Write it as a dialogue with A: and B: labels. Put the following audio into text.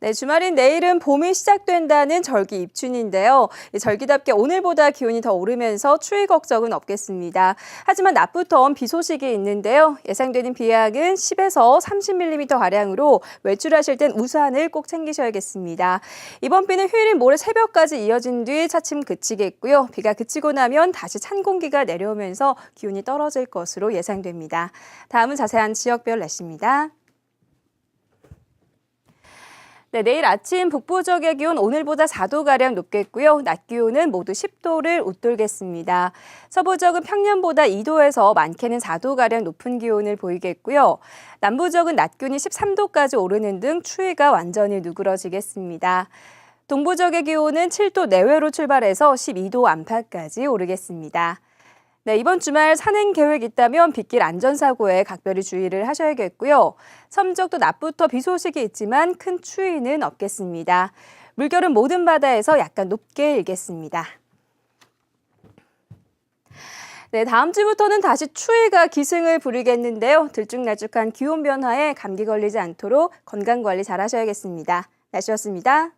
A: 네, 주말인 내일은 봄이 시작된다는 절기 입춘인데요. 이 절기답게 오늘보다 기온이 더 오르면서 추위 걱정은 없겠습니다. 하지만 낮부터 비 소식이 있는데요. 예상되는 비 양은 10에서 30mm 가량으로 외출하실 땐 우산을 꼭 챙기셔야겠습니다. 이번 비는 휴일인 모레 새벽까지 이어진 뒤 차츰 그치겠고요. 비가 그치고 나면 다시 찬 공기가 내려오면서 기온이 떨어질 것으로 예상됩니다. 다음은 자세한 지역별 날씨입니다. 네, 내일 아침 북부 지역의 기온 오늘보다 4도가량 높겠고요. 낮 기온은 모두 10도를 웃돌겠습니다. 서부 지역은 평년보다 2도에서 많게는 4도가량 높은 기온을 보이겠고요. 남부 지역은 낮 기온이 13도까지 오르는 등 추위가 완전히 누그러지겠습니다. 동부 지역의 기온은 7도 내외로 출발해서 12도 안팎까지 오르겠습니다. 네, 이번 주말 산행 계획 있다면 빗길 안전사고에 각별히 주의를 하셔야겠고요. 섬적도 낮부터 비 소식이 있지만 큰 추위는 없겠습니다. 물결은 모든 바다에서 약간 높게 일겠습니다. 네, 다음 주부터는 다시 추위가 기승을 부리겠는데요. 들쭉날쭉한 기온 변화에 감기 걸리지 않도록 건강 관리 잘 하셔야겠습니다. 날씨였습니다.